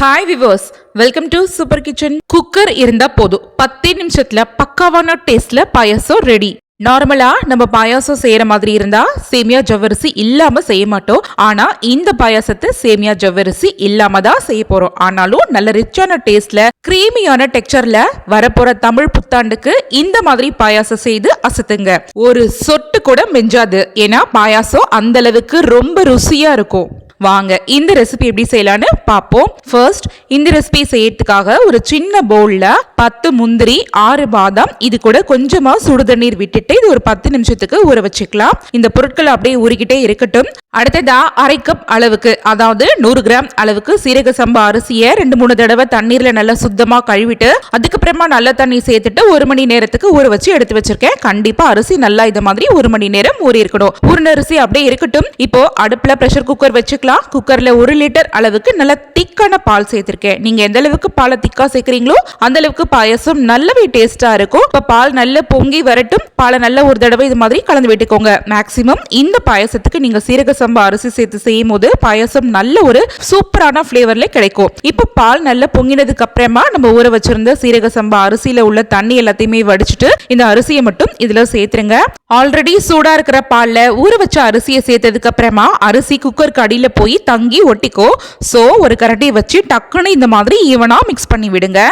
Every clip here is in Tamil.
Hi viewers welcome to super kitchen cooker இருந்தா போதும் பத்தே நிமிஷத்துல பக்காவான டேஸ்ட்ல பாயாசம் ரெடி நார்மலா நம்ம பாயாசம் செய்யற மாதிரி இருந்தா சேமியா ஜவ்வரிசி இல்லாம செய்ய மாட்டோம். ஆனா இந்த பாயாசத்தை சேமியா ஜவ்வரிசி இல்லாம தான் செய்ய போறோம். ஆனாலும் நல்ல ரிச்சான டேஸ்ட்ல கிரீமியான டெக்ஸ்சர்ல வரப்போற தமிழ் புத்தாண்டுக்கு இந்த மாதிரி பாயாசம் செய்து அசத்துங்க. ஒரு சொட்டு கூட மிஞ்சாது. ஏன்னா பாயாசம் அந்த அளவுக்கு ரொம்ப ருசியா இருக்கும். வாங்க இந்த ரெசிபி எப்படி செய்யலான்னு பார்ப்போம். ஃபர்ஸ்ட் இந்த ரெசிபி செய்யறதுக்காக ஒரு சின்ன பவுல்ல பத்து முந்திரி ஆறு பாதாம் இது கூட கொஞ்சமா சுடுதண்ணீர் விட்டுட்டு இது ஒரு பத்து நிமிஷத்துக்கு ஊற வச்சுக்கலாம். இந்த பொருட்கள் அப்படியே ஊறிக்கிட்டே இருக்கட்டும். அடுத்ததா அரை கப் அளவுக்கு அதாவது நூறு கிராம் அளவுக்கு சீரக சம்பா அரிசியை ரெண்டு மூணு தடவை தண்ணீர்ல நல்லா சுத்தமா கழுவிட்டு அதுக்கப்புறமா நல்ல தண்ணி சேர்த்துட்டு ஒரு மணி நேரத்துக்கு ஊற வச்சு எடுத்து வச்சிருக்கேன். கண்டிப்பா அரிசி நல்லா இது மாதிரி ஒரு மணி நேரம் ஊறி இருக்கணும் ஊர்ன அரிசி அப்படியே இருக்கட்டும். இப்போ அடுப்புல ப்ரெஷர் குக்கர் வச்சுக்கலாம். குக்கர்ல ஒரு லிட்டர் அளவுக்கு நல்ல திக்கான பால் சேர்த்திருக்கேன். நீங்க எந்த அளவுக்கு பாலை திக்கா சேர்க்கறீங்களோ அந்த அளவுக்கு பாயசம் நல்லாவே டேஸ்டா இருக்கும். இப்ப பால் நல்லா பொங்கி வரட்டும். பாலை நல்லா ஒரு தடவை இது மாதிரி கலந்து விட்டுக்கோங்க. மேக்ஸிமம் இந்த பாயசத்துக்கு நீங்க சீரக சம்பா அரிசி சேர்த்து செய்யும் போது பாயசம் நல்ல ஒரு சூப்பரான ஃபிளேவர்ல கிடைக்கும். இப்போ பால் நல்லா பொங்கினதுக்கு அப்புறமா நம்ம ஊற வச்சிருந்த சீரக சம்பா அரிசியில உள்ள தண்ணி எல்லாத்தையுமே வடிச்சிட்டு இந்த அரிசியை மட்டும் இதுல சேர்த்துருங்க. ஆல்ரெடி சூடா இருக்கிற பால்ல ஊற வச்ச அரிசியை சேர்த்ததுக்கு அப்புறமா அரிசி குக்கருக்கு அடியில போய் தங்கி ஒட்டிக்கோ. ஸோ ஒரு கரண்டியை வச்சு டக்குன்னு இந்த மாதிரி ஈவனாக மிக்ஸ் பண்ணி விடுங்க.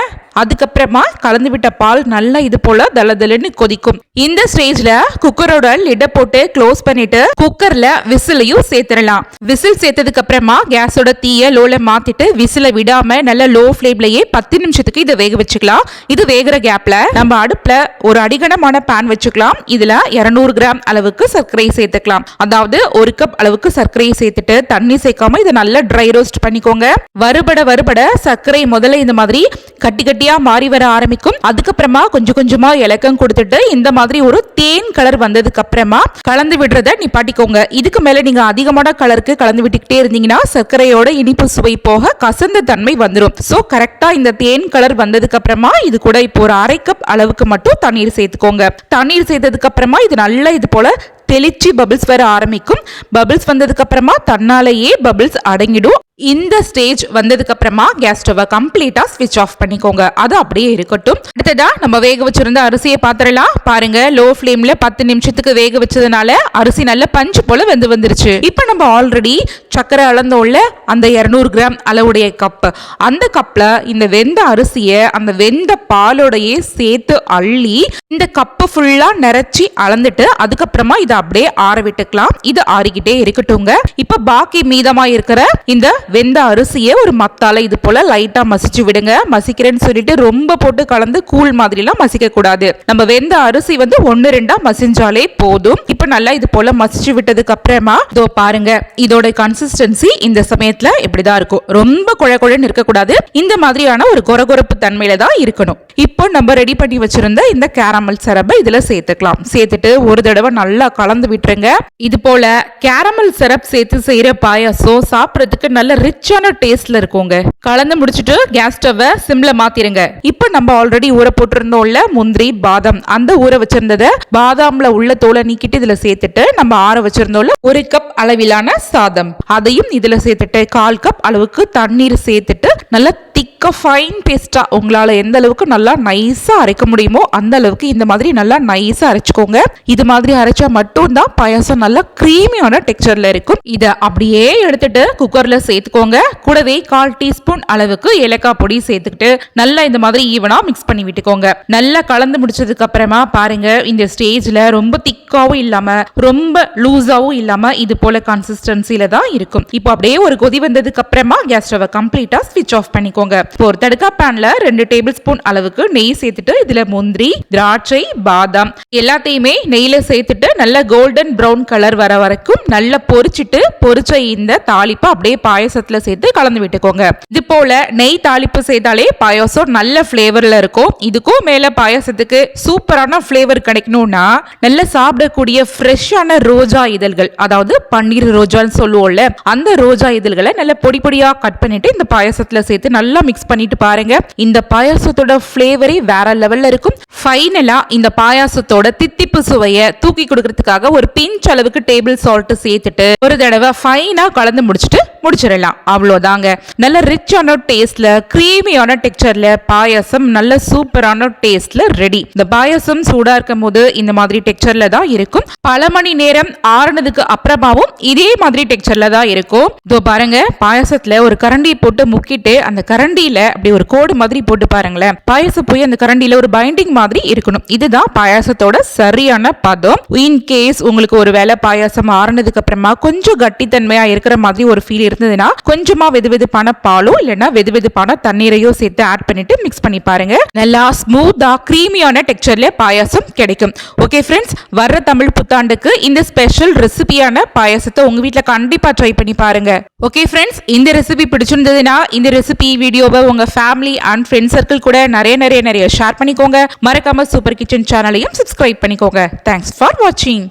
அதுக்கப்புறமா கலந்து விட்ட பால் நல்லா இது போல தளதளன்னு கொதிக்கும். இந்த ஸ்டேஜ்ல குக்கரோட லிட போட்டு க்ளோஸ் பண்ணிட்டு குக்கர்ல விசிலையும் சேர்த்துடலாம். விசில் சேர்த்ததுக்கு அப்புறமா கேஸோட தீய லோல மாத்திட்டு விசில விடாம நல்ல லோ ஃபிளேம்லயே பத்து நிமிஷத்துக்கு இதை வேக வச்சுக்கலாம். இது வேகிற கேப்ல நம்ம அடுப்புல ஒரு அடிகனமான பேன் வச்சுக்கலாம். இதுல இருநூறு கிராம் அளவுக்கு சர்க்கரை சேர்த்துக்கலாம். அதாவது ஒரு கப் அளவுக்கு சர்க்கரையை சேர்த்துட்டு தண்ணி சேர்க்காம இதை நல்லா ட்ரை ரோஸ்ட் பண்ணிக்கோங்க. வறுபட வறுபட சர்க்கரை முதல்ல இந்த மாதிரி கட்டி கட்டி கட்டியா மாறி வர ஆரம்பிக்கும். அதுக்கப்புறமா கொஞ்சம் கொஞ்சமா இலக்கம் கொடுத்துட்டு இந்த மாதிரி ஒரு தேன் கலர் வந்ததுக்கு அப்புறமா கலந்து விடுறத நிப்பாட்டிக்கோங்க. இதுக்கு மேல நீங்க அதிகமான கலருக்கு கலந்து விட்டுக்கிட்டே இருந்தீங்கன்னா சர்க்கரையோட இனிப்பு சுவை போக கசந்த தன்மை வந்துடும் சோ கரெக்டா இந்த தேன் கலர் வந்ததுக்கு அப்புறமா இது கூட இப்போ ஒரு அரை கப் அளவுக்கு மட்டும் தண்ணீர் சேர்த்துக்கோங்க. தண்ணீர் சேர்த்ததுக்கு அப்புறமா இது நல்லா இது போல தெளிச்சு பபிள்ஸ் வர ஆரம்பிக்கும். பபிள்ஸ் வந்ததுக்கு அப்புறமா தன்னாலேயே பபிள்ஸ் அடங்கிடும். இந்த ஸ்டேஜ் வந்ததுக்கு அப்புறமா கேஸ் ஸ்டவ்வை கம்ப்ளீட்டா ஸ்விட்ச் ஆஃப் பண்ணிக்கோங்க. அது அப்படியே இருக்கட்டும். அடுத்ததா நம்ம வேக வச்சிருந்த அரிசியை பாத்திரலாம். பாருங்க லோ ஃப்ளேம்ல பத்து நிமிஷத்துக்கு வேக வச்சதுனால அரிசி நல்ல பஞ்சு போல வெந்து வந்துருச்சு. இப்போ நம்ம ஆல்ரெடி சக்கரை அளந்தோல்ல அந்த இரநூறு கிராம் அளவுடைய கப் அந்த கப்ல இந்த வெந்த அரிசியை அந்த வெந்த பாலோடையே சேர்த்து அள்ளி இந்த கப்பு ஃபுல்லா நிறைச்சி அளந்துட்டு அதுக்கப்புறமா இதை அப்படியே ஆற விட்டுக்கலாம். இது ஆறிக்கிட்டே இருக்கட்டுங்க இப்ப பாக்கி மீதமா இருக்கிற இந்த வெந்த அரிசியை ஒரு மத்தால இது போல லைட்டா மசிச்சு விடுங்க. மசிக்கிறேன்னு சொல்லிட்டு ரொம்ப போட்டு கலந்து கூழ் மாதிரி எல்லாம் மசிக்க கூடாது நம்ம வெந்த அரிசி வந்து ஒன்னு ரெண்டா மசிஞ்சாலே போதும். இப்ப நல்லா இது போல மசிச்சு விட்டதுக்கு அப்புறமா இதோ பாருங்க. இதோட கன்சிஸ்டன்சி இந்த சமயத்துல இப்படிதான் இருக்கும். ரொம்ப குழ குழன்னு இருக்கக்கூடாது. இந்த மாதிரியான ஒரு கொரகொரப்பு தன்மையில தான் இருக்கணும். இப்போ நம்ம ரெடி பண்ணி வச்சுருந்த இந்த கேரமல் சிரப்பை இதில் சேர்த்துக்கலாம். சேர்த்துட்டு ஒரு தடவை நல்லா கலந்து விட்டுருங்க. இது போல கேரமல் சிரப் சேர்த்து செய்கிற பாயாசம் சாப்பிட்றதுக்கு நல்ல ரிச்சான டேஸ்டில் இருக்குங்க. கலந்து முடிச்சுட்டு கேஸ் ஸ்டவ்வை சிம்ல மாத்திருங்க. இப்போ நம்ம ஆல்ரெடி ஊற போட்டிருந்தோம்ல முந்திரி பாதாம். அந்த ஊற வச்சிருந்ததை பாதாம்ல உள்ள தோலை நீக்கிட்டு இதில் சேர்த்துட்டு நம்ம ஆற வச்சிருந்தோம்ல ஒரு கப் அளவிலான சாதம். அதையும் இதில் சேர்த்துட்டு கால் கப் அளவுக்கு தண்ணீர் சேர்த்துட்டு நல்லா திக்க ஃபைன் பேஸ்டா உங்களால எந்த அளவுக்கு நல்லா நைஸாக அரைக்க முடியுமோ அந்த அளவுக்கு இந்த மாதிரி நல்லா நைஸாக அரைச்சிக்கோங்க. இது மாதிரி அரைச்சா மட்டும் தான் பாயாசம் நல்லா க்ரீமியான டெக்ஸ்சர்ல இருக்கும். இதை அப்படியே எடுத்துட்டு குக்கர்ல சேர்த்துக்கோங்க. கூடவே கால் டீஸ்பூன் அளவுக்கு ஏலக்காய் பொடி சேர்த்துக்கிட்டு நல்லா இந்த மாதிரி ஈவனாக மிக்ஸ் பண்ணி விட்டுக்கோங்க. நல்லா கலந்து முடிச்சதுக்கு அப்புறமா பாருங்க இந்த ஸ்டேஜ்ல ரொம்ப திக்காகவும் இல்லாம ரொம்ப லூஸாகவும் இல்லாம இது போல கன்சிஸ்டன்சியில தான் இருக்கும். இப்போ அப்படியே ஒரு கொதி வந்ததுக்கு அப்புறமா கேஸ் ஸ்டவை கம்ப்ளீட்டாக ஸ்விட்ச் ஆஃப் பண்ணிக்கோங்க. இப்போ ஒரு தடுக்கா பேனில் ரெண்டு டேபிள் ஸ்பூன் அளவுக்கு நெய் சேர்த்துட்டு இதுல முந்திரி திராட்சை பாதாம் எல்லாத்தையுமே நெய்ல சேர்த்துட்டு நல்ல கோல்டன் ப்ரௌன் கலர் வர வரைக்கும் நல்லா பொரிச்சிட்டு பொரிச்ச இந்த தாளிப்பை அப்படியே பாயசத்துல சேர்த்து கலந்து விட்டுக்கோங்க. இது போல நெய் தாளிப்பு செய்தாலே பாயாசம் நல்ல ஃப்ளேவர்ல இருக்கும். இதுக்கும் மேல பாயாசத்துக்கு சூப்பரான ஃப்ளேவர் கிடைக்கணும்னா நல்ல சாப்பிடக்கூடிய ஃப்ரெஷ்ஷான ரோஜா இதழ்கள் அதாவது பன்னீர் ரோஜான்னு சொல்லுவோம்ல அந்த ரோஜா இதழ்களை நல்ல பொடி பொடியா கட் பண்ணிட்டு இந்த பாயசத்துல சேர்த்து நல்லா மிக்ஸ் பண்ணிட்டு பாருங்க. இந்த பாயாசத்தோட ஃப்ளேவரே வேற லெவல்ல இருக்கும். ஃபைனலா இந்த பாயாசத்தோட தித்திப்பு சுவையை தூக்கி கொடுக்கறதுக்காக ஒரு பிஞ்ச் அளவுக்கு டேபிள் சால்ட் சேர்த்துட்டு ஒரு தடவை ஃபைனா கலந்து முடிச்சுட்டு முடிச்சிடலாம். அவ்வளோதாங்க. நல்ல ரிச்சான டேஸ்ட்ல கிரீமியான டெக்ஸ்டர்ல பாயாசம் நல்ல சூப்பரான டேஸ்ட்ல ரெடி இந்த பாயாசம் சூடா இருக்கும் போது இந்த மாதிரி டெக்ஸ்டர்ல தான் இருக்கும். பல மணி நேரம் ஆறுனதுக்கு அப்புறமாவும் இதே மாதிரி டெக்ஸ்டர்ல தான் இருக்கும். இதோ பாருங்க பாயசத்துல ஒரு கரண்டி போட்டு முக்கிட்டு அந்த கரண்டியில அப்படி ஒரு கோடு மாதிரி போட்டு பாருங்களேன். பாயாசம் போய் அந்த கரண்டியில ஒரு பைண்டிங் மாதிரி இருக்கணும். இதுதான் பாயாசத்தோட சரியான பதம். இன் கேஸ் உங்களுக்கு ஒரு வேலை பாயாசம் ஆறுனதுக்கு அப்புறமா கொஞ்சம் கட்டித்தன்மையா இருக்கிற மாதிரி ஒரு ஃபீல் இருந்ததுன்னா கொஞ்சமா வெது வெதுப்பான பாலோ இல்லைன்னா வெது வெதுப்பான தண்ணீரையோ சேர்த்து ஆட் பண்ணிட்டு மிக்ஸ் பண்ணி பாருங்க. நல்லா ஸ்மூத்தா கிரீமியான டெக்ஸ்டர்ல பாயாசம் கிடைக்கும். ஓகே ஃப்ரெண்ட்ஸ் வர்ற தமிழ் புத்தாண்டுக்கு இந்த ஸ்பெஷல் ரெசிபியான பாயாசத்தை உங்க வீட்டில் கண்டிப்பா ட்ரை பண்ணி பாருங்க. ஓகே ஃப்ரெண்ட்ஸ் இந்த ரெசிபி பிடிச்சிருந்ததுன்னா இந்த ரெசிபி வீடியோவை உங்க ஃபேமிலி அண்ட் ஃப்ரெண்ட் சர்க்கிள் கூட நிறைய நிறைய நிறைய ஷேர் பண்ணிக்கோங்க. மறக்காம சூப்பர் கிச்சன் சேனலையும் சப்ஸ்கிரைப் பண்ணிக்கோங்க. தேங்க்ஸ் ஃபார் வாட்சிங்